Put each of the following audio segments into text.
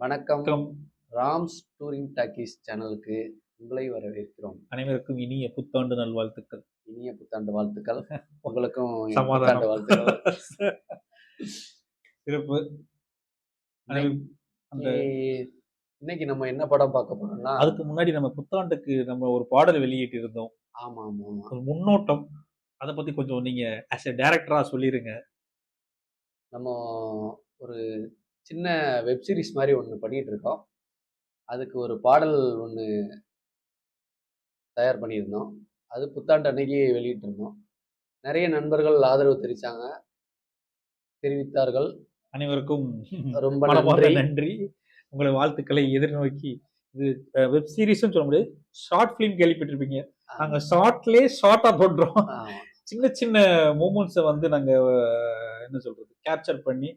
வணக்கம். Rams touring talkies சேனலுக்கு உங்களை வரவேற்கிறோம். அனைவருக்கும் இனிய புத்தாண்டு நல்வாழ்த்துக்கள். இனிய புத்தாண்டு வாழ்த்துக்கள். உங்களுக்கும். புத்தாண்டு வாழ்த்துக்கள். சிறப்பு. அந்த இன்னைக்கு நம்ம என்ன படம் பார்க்க போறோம்னா அதுக்கு முன்னாடி நம்ம புத்தாண்டுக்கு நம்ம ஒரு பாடல் வெளியிட்டு இருந்தோம் ஆமா ஆமா முன்னோட்டம். அதை பத்தி கொஞ்சம் நீங்க ஆஸ் எ டைரக்டரா சொல்லிருங்க. நம்ம ஒரு சின்ன வெப் சீரிஸ் மாதிரி ஒன்று பண்ணிட்டு இருக்கோம். அதுக்கு ஒரு பாடல் ஒன்று தயார் பண்ணியிருந்தோம். அது புத்தாண்டு அன்னைக்கு வெளியிட்டிருந்தோம் நிறைய நண்பர்கள் ஆதரவு தெரிவித்தாங்க தெரிவித்தார்கள். அனைவருக்கும் ரொம்ப நன்றி. நன்றி. உங்களை வாழ்த்துக்களை எதிர்நோக்கி. இது வெப் சீரிஸ்னு சொல்ல முடியாது. ஷார்ட் ஃபிலிம் கேள்விப்பட்டிருப்பீங்க. நாங்க ஷார்ட்லயே ஷார்ட்டா போடுறோம் ஆமா. சின்ன சின்ன மூமெண்ட்ஸை வந்து நாங்க அஹ், என்ன சொல்றது கேப்சர் பண்ணி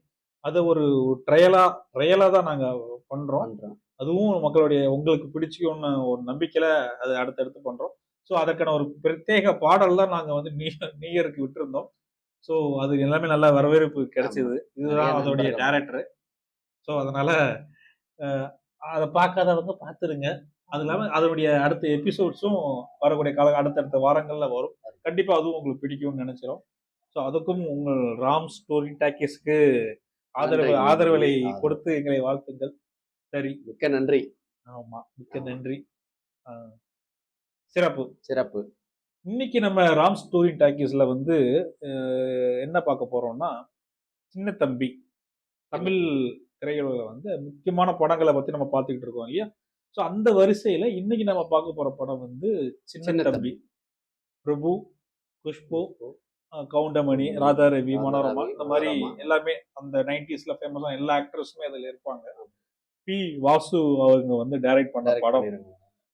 அதை ஒரு ட்ரையலா ட்ரையலா தான் நாங்க பண்றோம். பண்றோம். அதுவும் மக்களுடைய உங்களுக்கு பிடிச்சிக்கும்னு ஒரு நம்பிக்கையில அது அடுத்தடுத்து பண்றோம். ஸோ அதற்கான ஒரு பிரத்யேக பாடல் தான் நாங்க வந்து நீயருக்கு விட்டுருந்தோம். ஸோ அது எல்லாமே நல்ல வரவேற்பு கிடைச்சது. இதுதான் அதோடைய. டேரக்டர் ஸோ அதனால அதை பார்க்காதவங்க பார்த்துருங்க. அது இல்லாம அதனுடைய அடுத்த எபிசோட்ஸும் வரக்கூடிய கால அடுத்தடுத்த வாரங்கள்ல வரும். கண்டிப்பா அதுவும் உங்களுக்கு பிடிக்கும்னு நினைச்சிரும் ஸோ அதுக்கும் உங்கள் ராம் ஸ்டோரி டாக்கீஸ்க்கு ஆதரவு நன்றி. ஆதரவுகளை ஆதரவு. கொடுத்து எங்களை வாழ்த்துங்கள். சரி. மிக்க நன்றி. ஆமா மிக்க நன்றி. சிறப்பு. சிறப்பு. இன்னைக்கு நம்ம ராம் ஸ்டோரி டாக்கீஸ்ல வந்து என்ன பார்க்க போறோம்னா சின்ன தம்பி. தமிழ் திரையுலகில் வந்து முக்கியமான படங்களை பத்தி நம்ம பார்த்துக்கிட்டு இருக்கோம் இல்லையா? ஸோ அந்த வரிசையில இன்னைக்கு நம்ம பார்க்க போற படம் வந்து சின்ன தம்பி. பிரபு குஷ்பு கவுண்டமணி ராதா ரவி மனோரமா இந்த மாதிரி. எல்லாமே அந்த நைன்டிஸ்ல ஃபேமஸான எல்லா ஆக்டர்ஸுமே அதுல இருப்பாங்க. பி. வாசு அவங்க வந்து டைரக்ட் பண்ண படம்.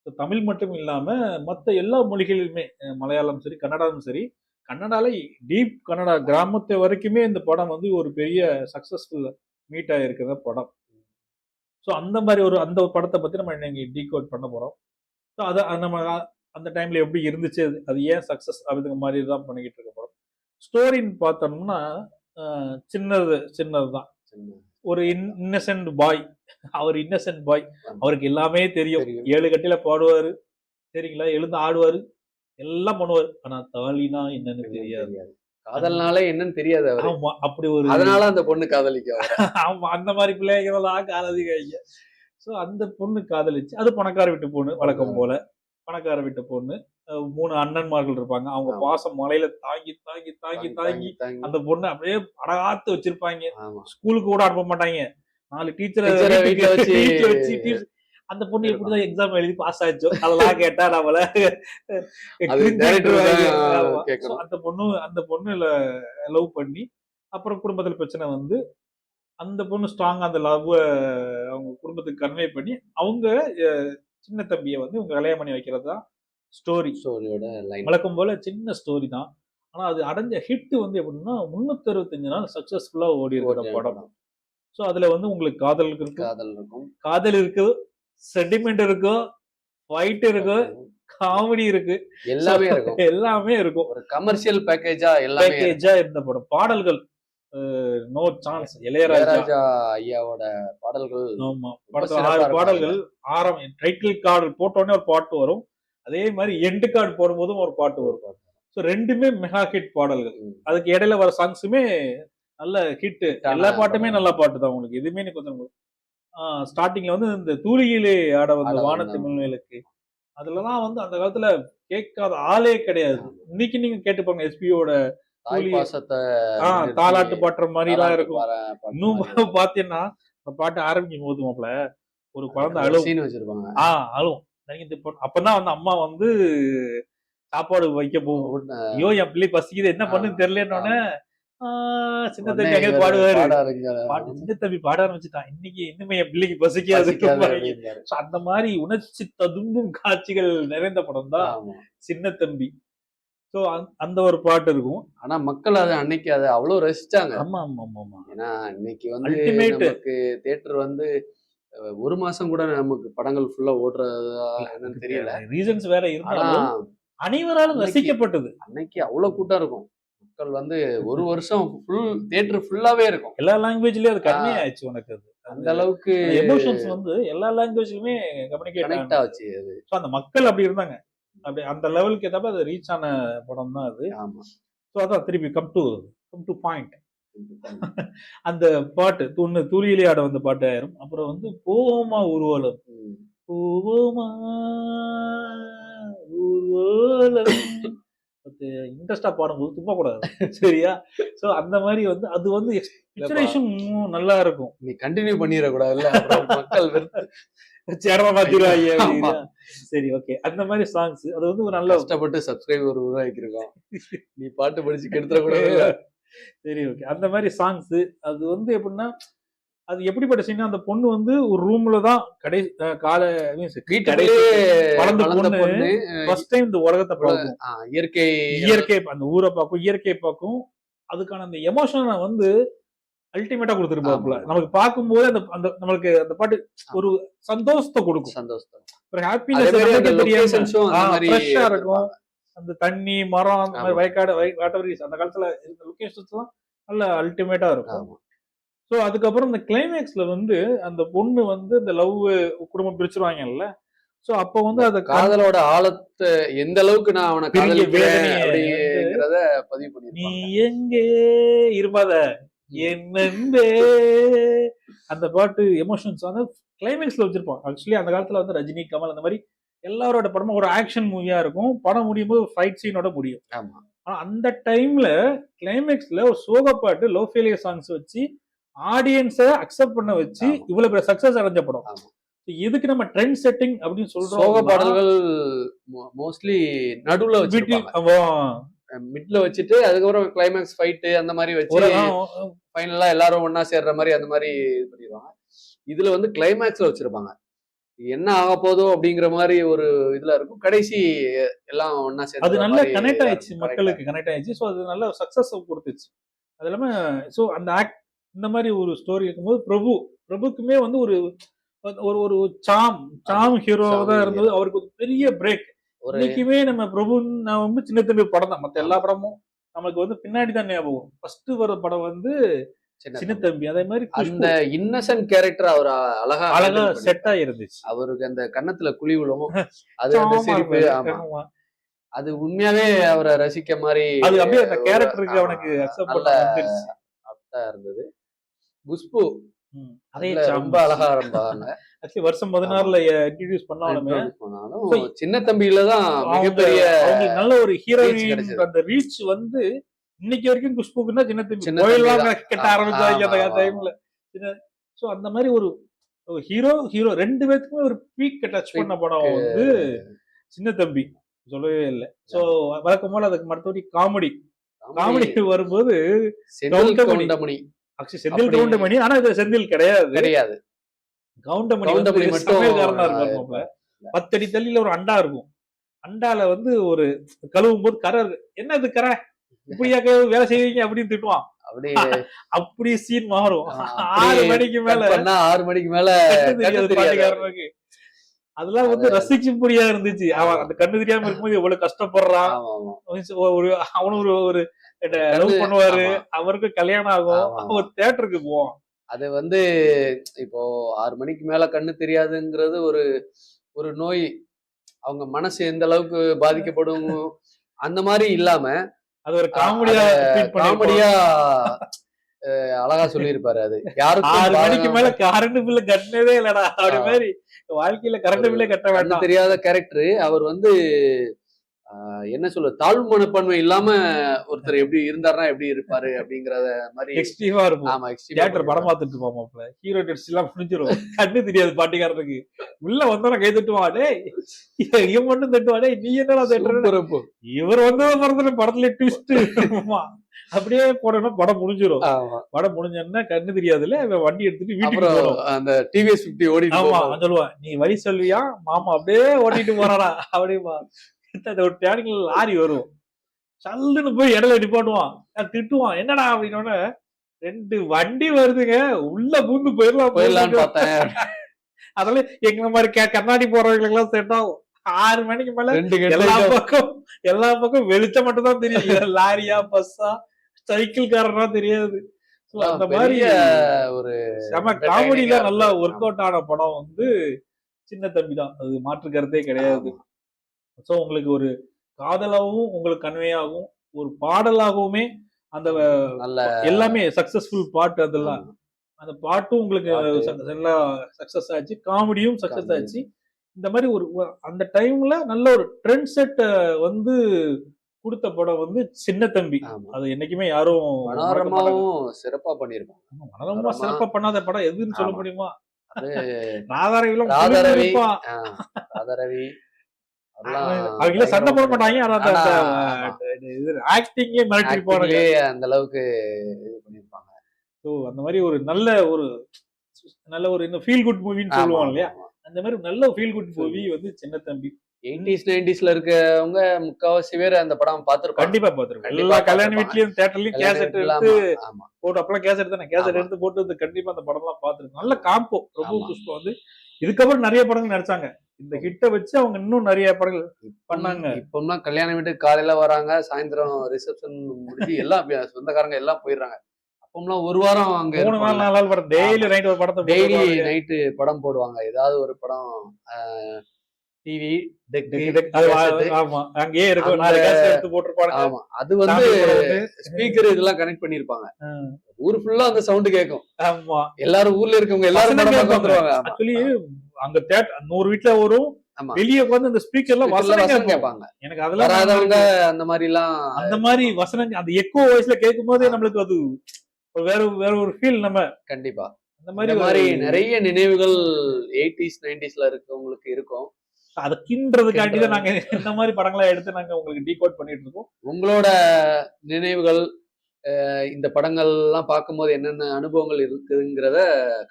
So, தமிழ் மட்டும் இல்லாம மற்ற எல்லா மொழிகளிலுமே மலையாளம் சரி கன்னடாவும் சரி கன்னடால டீப் கன்னடா கிராமத்து வரைக்குமே இந்த படம் வந்து ஒரு பெரிய சக்சஸ்ஃபுல் மீட் ஆயிருக்கிற படம். ஸோ அந்த மாதிரி ஒரு அந்த படத்தை பத்தி நம்ம இன்னைக்கு டீகோட் பண்ண போறோம். ஸோ அதை நம்ம அந்த டைம்ல எப்படி இருந்துச்சு அது- அது ஏன் சக்சஸ் அப்படிங்கிற மாதிரி தான் பண்ணிக்கிட்டு இருக்க போறோம். ஸ்டோரின்னு பார்த்தோம்னா சின்னது சின்னது தான். ஒரு இன்னசென்ட் பாய் அவர் இன்னசென்ட் பாய் அவருக்கு எல்லாமே தெரியும். ஏழு கட்டில பாடுவாரு. சரிங்களா? எழுந்து ஆடுவாரு. எல்லாம் பண்ணுவாரு. ஆனா தாலினா என்னன்னு தெரியாது. காதல்னாலே என்னன்னு தெரியாது அவரு ஆமா அப்படி ஒரு அதனால அந்த பொண்ணு காதலிக்க. ஆமா அந்த மாதிரி பிள்ளைங்களாம் காதலிக்காங்க சோ அந்த பொண்ணு காதலிச்சு அது பணக்கார வீட்டு பொண்ணு வழக்கம் போல பணக்கார வீட்டு பொண்ணு மூணு அண்ணன்மார்கள் இருப்பாங்க அவங்க. பாசம் மலையில தாங்கி தாங்கி தாங்கி தாங்கி. அந்த பொண்ணு அப்படியே அடகாத்து வச்சிருப்பாங்க. ஸ்கூலுக்கு கூட அனுப்ப மாட்டாங்க நாலு டீச்சரை வச்சு அந்த பொண்ணு எப்படிதான் எக்ஸாம் எழுதி பாஸ் ஆச்சோ அதெல்லாம் கேட்டா நம்மள அந்த பொண்ணு அந்த பொண்ணு லவ் பண்ணி அப்புறம் குடும்பத்துல பிரச்சனை வந்து அந்த பொண்ணு ஸ்ட்ராங்கா அந்த லவ் அவங்க குடும்பத்துக்கு கன்வே பண்ணி அவங்க சின்ன தம்பியை வந்து இவங்க கல்யாணம் பண்ணி வைக்கிறது தான் ஸ்டோரி ஸ்டோரியோட வழக்கம் போல சின்ன ஸ்டோரி தான். ஆனா அது அடைஞ்ச ஹிட் வந்து எப்படின்னா முன்னூத்தி அறுபத்தஞ்சு நாள் சக்சஸ்ஃபுல்லா ஓடி இருக்கிற படம். ஸோ அதுல வந்து உங்களுக்கு காதல் இருக்கு காதல் இருக்கும். காதல் இருக்கு சென்டிமெண்ட் இருக்கு ஃபைட் இருக்கு காமெடி இருக்கு. எல்லாமே இருக்கும். எல்லாமே இருக்கும். ஒரு கமர்ஷியல் பேக்கேஜா எல்லாமே இருக்கும். பேக்கேஜா இருந்த படம். பாடல்கள் நோ சான்ஸ் இளையராஜா. ஐயாவோட பாடல்கள். ஆமா. படத்துல ஆறு இருக்கும். பாடல்கள். ஆரம் டைட்டில் கார்டு போட்டோடனே ஒரு பாட்டு வரும். அதே மாதிரி எண்டு கார்டு போடும்போதும் ஒரு பாட்டு வரும். ஸோ ரெண்டுமே மெகா ஹிட் பாடல்கள். அதுக்கு இடையில வர சாங்ஸுமே நல்ல ஹிட் Hit-ஆன எல்லா பாட்டுமே. நல்ல பாட்டு தான் உங்களுக்கு. எதுவுமே கொஞ்சம் ஸ்டார்டிங்ல வந்து இந்த தூளியிலே ஆட வந்த வானத்து மின்வேலுக்கு அதுலலாம் வந்து அந்த காலத்துல கேட்காத ஆளே கிடையாது. இன்னைக்கு நீங்க கேட்டு பாருங்க எஸ்பியோட தாலாட்டு பாட்டுற மாதிரி எல்லாம் இருக்கும். இன்னும். பாத்தீங்கன்னா அந்த பாட்டு ஆரம்பிக்கும் போது மாப்ள ஒரு குழந்தை அழுவும். வச்சிருப்பாங்க. ஆ அழுவும். இந்த அப்பதான் வந்து அம்மா வந்து சாப்பாடு வைக்க போகும். ஐயோ என் பிள்ளை பசிக்குது என்ன பண்ணுன்னு தெரியலன்னொடனே சின்ன தம்பி அங்கே பாடுவாரு. பாட்டு சின்ன தம்பி பாட ஆரம்பிச்சுட்டான். இன்னைக்கு இன்னுமே என் பிள்ளைக்கு பசிக்காது அந்த மாதிரி உணர்ச்சி ததும்பும் காட்சிகள் நிறைந்த படம் தான். சின்ன தம்பி. சோ அந்த ஒரு பாட்டு இருக்கும். ஆனா மக்கள் அதை அன்னைக்கு அதை அவ்வளவு ரசிச்சாங்க. ஆமா ஆமா ஆமா ஆமா. ஏன்னா இன்னைக்கு வந்து. நமக்கு தியேட்டர் வந்து ஒரு மாசம் கூட நமக்கு படங்கள் ஃபுல்லா ஓடுறதா என்னன்னு தெரியல. ரீசன்ஸ் வேற இருந்தாலும் அனைவராலும் ரசிக்கப்பட்டது. அன்னைக்கு அவ்வளவு கூட்டம் இருக்கும். மக்கள் வந்து ஒரு வருஷம் ஃபுல் தியேட்டர் ஃபுல்லாவே இருக்கும். எல்லா லாங்குவேஜ்லயும் அது. ஆயிடுச்சு உனக்கு அது. அந்த அளவுக்கு எமோஷன்ஸ் வந்து எல்லா லாங்குவேஜ்லயுமே கம்யூனிகேட் ஆச்சு அது. ஸோ அந்த மக்கள் அப்படி இருந்தாங்க. அப்படி அந்த லெவலுக்கு ஏற்றப்ப அது ரீச் ஆன படம் தான் அது. ஆமா. ஸோ அதான் திருப்பி come to come to point அந்த பாட்டு ஒன்று துளியிலே ஆட வந்த பாட்டு ஆயிரும். அப்புறம் வந்து போவோமா ஊர்வலம். போவோமா ஊர்வலம்? இன்ட்ரெஸ்டா பாடும்போது துப்ப கூடாது சரியா? சோ அந்த மாதிரி வந்து அது வந்து பிக்சரேஷன் நல்லா இருக்கும். நீ கண்டினியூ பண்ணிடக்கூடாதுல்ல. மக்கள் சேரமா. அப்படின்னா. சரி ஓகே அந்த மாதிரி சாங்ஸ் அது வந்து ஒரு நல்ல கஷ்டப்பட்டு சப்ஸ்கிரைபர் உருவாக்கிருக்கோம் நீ பாட்டு படிச்சு கெடுத்துடக்கூடாது சரி ஓகே அந்த மாதிரி சாங்ஸ் அது வந்து எப்படின்னா அது எப்படிப்பட்ட சீன் அந்த பொண்ணு வந்து ஒரு ரூம்ல தான் கடை காலை வளர்ந்த பொண்ணு ஃபர்ஸ்ட் டைம் இந்த உலகத்தை பார்க்கும். இயற்கை இயற்கை அந்த ஊரை பார்க்கும் இயற்கை பார்க்கும். அதுக்கான அந்த எமோஷனை வந்து அல்டிமேட்டா கொடுத்துருப்பாப்புல. நமக்கு பார்க்கும்போது அந்த அந்த நம்மளுக்கு அந்த பாட்டு ஒரு சந்தோஷத்தை கொடுக்கும். சந்தோஷம் ஒரு ஹாப்பினஸ் இருக்கும். அந்த தண்ணி மரம் அந்த. வயக்காடு வாட்டர் அந்த காலத்துல இருந்த லொகேஷன்ஸ் எல்லாம் நல்ல அல்டிமேட்டா இருக்கும். ஸோ அதுக்கப்புறம் இந்த கிளைமேக்ஸ்ல வந்து அந்த பொண்ணு வந்து இந்த லவ் குடும்பம் பிரிச்சிருவாங்கல்ல. ஸோ அப்போ வந்து அதை காதலோட ஆழத்தை எந்த அளவுக்கு நான் அவனை அப்படிங்கிறத பதிவு நீ பண்ணிருப்பாங்க எங்கே இருப்பாத? என் நண்பே. அந்த பாட்டு எமோஷன்ஸ் வந்து கிளைமேக்ஸ்ல வச்சிருப்பான். ஆக்சுவலி அந்த காலத்துல வந்து ரஜினி கமல் அந்த மாதிரி எல்லாரோட படமும் ஒரு ஆக்ஷன் மூவியா இருக்கும். படம் முடியும் போது ஃபைட் சீனோட முடியும். ஆமா. ஆனா அந்த டைம்ல கிளைமேக்ஸ்ல ஒரு சோக பாட்டு லோ ஃபெயிலியர் சாங்ஸ் வச்சு ஆடியன்ஸை அக்செப்ட் பண்ண வச்சு. இவ்வளவு பெரிய சக்சஸ் அடைஞ்ச படம். ஆமா. இதுக்கு நம்ம ட்ரெண்ட் செட்டிங் அப்படின்னு சொல்றோம் சோக பாடல்கள் மோஸ்ட்லி நடுவுல வீட்டில் மிட்ல வச்சுட்டு அதுக்கப்புறம் கிளைமேக்ஸ் ஃபைட் அந்த மாதிரி வச்சு ஃபைனலா எல்லாரும் ஒண்ணா சேர்ற மாதிரி அந்த மாதிரி இது பண்ணிடுவாங்க. இதுல வந்து கிளைமேக்ஸ்ல வச்சிருப்பாங்க. என்ன ஆக போதோ அப்படிங்கிற மாதிரி ஒரு இதுல இருக்கும். கடைசி எல்லாம் ஒண்ணா சேர்ந்து அது நல்லா கனெக்ட் ஆயிடுச்சு மக்களுக்கு கனெக்ட் ஆயிடுச்சு. ஸோ அது நல்ல சக்சஸ் கொடுத்துச்சு. அது இல்லாம ஸோ அந்த ஆக்ட் இந்த மாதிரி ஒரு ஸ்டோரி இருக்கும்போது பிரபு பிரபுக்குமே வந்து ஒரு ஒரு ஒரு சாம் சாம் ஹீரோ Charm தான். இருந்தது. அவருக்கு ஒரு பெரிய பிரேக் இன்னைக்குமே நம்ம பிரபு நான் வந்து சின்ன தம்பி படம் தான். மற்ற எல்லா படமும் நமக்கு வந்து பின்னாடி தான் ஞாபகம் ஃபர்ஸ்ட் வர படம் வந்து சின்ன தம்பி. அதே மாதிரி அந்த இன்னசென்ட் கேரக்டர் அவர் அழகா அழகா செட் ஆயிருந்துச்சு. அவருக்கு அந்த கன்னத்துல குழி விழும் அது அந்த சாமா சிரிப்பு. ஆமா. அது உண்மையாவே அவரை ரசிக்க மாதிரி அது அப்படியே அந்த கேரக்டருக்கு அவனுக்கு அக்செப்ட் பண்ண aptஆ இருந்தது. குஷ்பு. அதே ரொம்ப அழகா ஆக்சுவலி வருஷம் பதினாறுல இன்ட்ரடியூஸ் பண்ணாலுமே சின்ன தம்பியில தான் மிகப்பெரிய நல்ல ஒரு ஹீரோயின். அந்த ரீச் வந்து இன்னைக்கு வரைக்கும் குஷ்புக்குன்னா சின்ன தம்பி. கட்ட ஆரம்பிச்சாங்க அந்த ஆமா, டைம்ல சோ அந்த மாதிரி ஒரு ஹீரோ ஹீரோ ரெண்டு பேத்துக்குமே ஒரு பீக் டச் பண்ண படம் வந்து சின்ன தம்பி. சொல்லவே இல்லை. சோ வழக்கம் போல அதுக்கு மற்றபடி காமெடி காமெடி வரும்போது ஆக்சுவலி செந்தில் கவுண்டமணி ஆனா இது செந்தில் கிடையாது. கிடையாது. கவுண்டமணி கவுண்டமணி மட்டும். பத்தடி தள்ளியில ஒரு அண்டா இருக்கும். அண்டால வந்து ஒரு கழுவும் போது கரை என்ன இது கரை? இப்படியா வேலை செய்வீங்க அப்படின்னு திட்டுவான். அப்படி அப்படி சீன் மாறும். ஆறு மணிக்கு மேல ஆறு மணிக்கு மேல அதெல்லாம் வந்து ரசிக்கும்படியா இருந்துச்சு. அவன் அந்த கண்ணு தெரியாம இருக்கும்போது எவ்வளவு கஷ்டப்படுறான். ஒரு அவனும் ஒரு ஒரு லவ் பண்ணுவாரு. அவருக்கு கல்யாணம் ஆகும். ஒரு தேட்டருக்கு போவான் அது வந்து இப்போ ஆறு மணிக்கு மேல கண்ணு தெரியாதுங்கிறது ஒரு ஒரு நோய். அவங்க மனசு எந்த அளவுக்கு பாதிக்கப்படும்? அந்த மாதிரி இல்லாம அது ஒரு காமெடியா காமெடியா அழகா சொல்லியிருப்பாரு அது. யாருக்கும் ஆறு மணிக்கு மேல கரண்ட் பில்லு கட்டினதே இல்லடா. அப்படி. மாதிரி வாழ்க்கையில கரண்ட் பில்லே கட்ட வேண்டாம். தெரியாத கேரக்டர் அவர் வந்து என்ன சொல்ல தாழ்வு மனப்பான்மை இல்லாம ஒருத்தர் எப்படி இருந்தாருன்னா எப்படி இருப்பாரு அப்படிங்கறத மாதிரி எக்ஸ்ட்ரீமா இருக்கும் ஆமா தியேட்டர் படம். பார்த்துட்டு இருப்பான் மாப்ள ஹீரோ டெட்ஸ் எல்லாம் முடிஞ்சிரும். கண்ணு தெரியாது பாட்டிக்காரனுக்கு. உள்ள வந்தோட கை தட்டுவான். டேய் இவன் மட்டும் தட்டுவான். டேய் நீ என்னடா தட்டுற? Super அப்போ. இவர் வந்தது மறந்துட்டு படத்துல ட்விஸ்ட் அப்படியே போடணும் படம் முடிஞ்சிரும். ஆமா. படம் முடிஞ்சோன்னா கண்ணு தெரியாதுல்ல வண்டி எடுத்துட்டு வீட்டுக்கு அந்த டிவிஎஸ் பிப்டி ஓடி ஆமா சொல்லுவான் நீ வழி சொல்வியா மாமா அப்படியே ஓட்டிட்டு போறானா அப்படிமா ஒரு டேனிங்ல லாரி வரும். சல்லுன்னு போய் இடையில நிப்பாட்டுவான் திட்டுவான். என்னடா? அப்படின்னோடனே ரெண்டு வண்டி வருதுங்க. உள்ள பூந்து போயிடலாம். போயிடலான்னு பார்த்தேன். அதெல்லாம் எங்க மாதிரி கண்ணாடி போறவங்களுக்கு எல்லாம் செட் ஆகும் ஆறு மணிக்கு மேல ரெண்டு எல்லா பக்கம் எல்லா பக்கம் வெளிச்சம் மட்டும் தான் தெரியும் லாரியா பஸ்ஸா சைக்கிள் காரனா தெரியாது அந்த மாதிரி ஒரு செம காமெடியில. நல்லா ஒர்க் அவுட் ஆன படம் வந்து சின்ன தம்பி தான் அது மாற்று கருத்தே கிடையாது சோ உங்களுக்கு ஒரு காதலாகவும் உங்களுக்கு கன்வே ஆகும் ஒரு பாடலாகவுமே அந்த நல்ல எல்லாமே சக்சஸ்ஃபுல் பாட்டு அதெல்லாம். அந்த பாட்டும் உங்களுக்கு நல்லா சக்சஸ் ஆச்சு காமெடியும் சக்சஸ். ஆச்சு இந்த மாதிரி ஒரு அந்த டைம்ல நல்ல ஒரு ட்ரெண்ட் செட் வந்து கொடுத்த படம் வந்து சின்ன தம்பி. அது என்னைக்குமே யாரும். மனோரமாவும் சிறப்பா பண்ணிருப்பாங்க ஆமா, மனோரமா. சிறப்பா பண்ணாத படம் எதுன்னு சொல்ல. முடியுமா அது ராதாரவிலாம் ராதாரவி. ராதாரவி அவங்க சண்டை போட மாட்டாங்க. ஆனா ஆக்டிங்கே மிரட்டி போறாங்க அந்த அளவுக்கு இது பண்ணிருப்பாங்க ஸோ அந்த மாதிரி ஒரு நல்ல ஒரு நல்ல ஒரு இன்னும் ஃபீல் குட் மூவின்னு சொல்லுவோம் இல்லையா? அந்த மாதிரி நல்ல ஃபீல் குட் மூவி வந்து சின்ன தம்பி. எயிட்டிஸ் நைன்டிஸ்ல இருக்கவங்க முக்காவாசி பேர் அந்த படம் பார்த்திருப்பாங்க. கண்டிப்பா பாத்துருக்கோம் கண்டிப்பா எல்லா கல்யாண. வீட்லயும் தேட்டர்லயும் கேசட் எடுத்து. போட்டு அப்பெல்லாம் கேசட் தானே? கேசட். எடுத்து போட்டு கண்டிப்பா அந்த படம் எல்லாம் பாத்துருக்கோம் நல்ல காம்போ பிரபு ஆமா. புஷ்பா வந்து இதுக்கப்புறம் நிறைய படங்கள் நடிச்சாங்க. இந்த ஹிட்டை வச்சு அவங்க இன்னும் நிறைய படங்கள் பண்ணாங்க. இப்போம்லாம் கல்யாண வீட்டுக்கு காலையில வராங்க சாயந்தரம் ரிசப்ஷன் முடிஞ்சு எல்லாம் சொந்தக்காரங்க எல்லாம் போயிடுறாங்க. அப்போம்லாம் ஒரு வாரம் அங்க மூணு நாள் நாலு நாள் படம். டெய்லி நைட் ஒரு படத்தை டெய்லி. நைட்டு படம் போடுவாங்க. ஏதாவது ஒரு படம் டிவி ஆமா அங்கேயே இருக்கும். எடுத்து போட்டிருப்பாங்க ஆமா. அது வந்து வந்து, ஸ்பீக்கர் இதெல்லாம் கனெக்ட் பண்ணிருப்பாங்க ஊர் ஃபுல்லா அந்த சவுண்ட் கேட்கும். ஆமா. எல்லாரும் ஊர்ல இருக்கவங்க எல்லாரும். வந்துருவாங்க. ஆக்சுவலி அங்க தேட்டர் நூறு வீட்ல வரும். வெளியே உட்காந்து அந்த ஸ்பீக்கர்ல வசனம் கேட்பாங்க. எனக்கு அதெல்லாம் வராதவங்க அந்த மாதிரி எல்லாம் அந்த மாதிரி வசனம் அந்த எக்கோ வாய்ஸ்ல கேட்கும் போதே நம்மளுக்கு அது வேற வேற ஒரு ஃபீல் நம்ம. கண்டிப்பா. அந்த மாதிரி மாதிரி நிறைய நினைவுகள் எயிட்டிஸ் நைன்டிஸ்ல இருக்கவங்களுக்கு இருக்கும். அதை கின்றதுக்காண்டி தான் நாங்க இந்த மாதிரி படங்களா எடுத்து நாங்க உங்களுக்கு டீகோட் பண்ணிட்டு இருக்கோம். உங்களோட நினைவுகள் இந்த படங்கள் எல்லாம் பார்க்கும்போது என்னென்ன அனுபவங்கள் இருக்குங்கிறத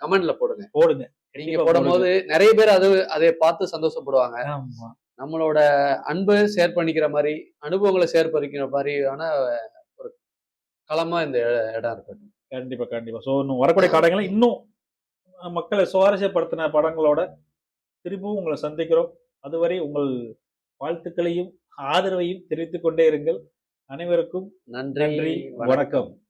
கமெண்ட்ல போடுங்க. போடுங்க. நீங்க போடும்போது நிறைய பேர் அது அதை பார்த்து சந்தோஷப்படுவாங்க. நம்மளோட அன்பை ஷேர் பண்ணிக்கிற மாதிரி அனுபவங்களை ஷேர் பண்ணிக்கிற மாதிரியான ஒரு களமா இந்த இட- இடம் இருக்கட்டும். கண்டிப்பா கண்டிப்பா. சோ இன்னும் வரக்கூடிய காலங்களை இன்னும் மக்களை சுவாரஸ்யப்படுத்தின படங்களோட திரும்பவும் உங்களை சந்திக்கிறோம். அதுவரை உங்கள் வாழ்த்துக்களையும் ஆதரவையும் தெரிவித்துக் கொண்டே இருங்கள். அனைவருக்கும் நன்றி வணக்கம்.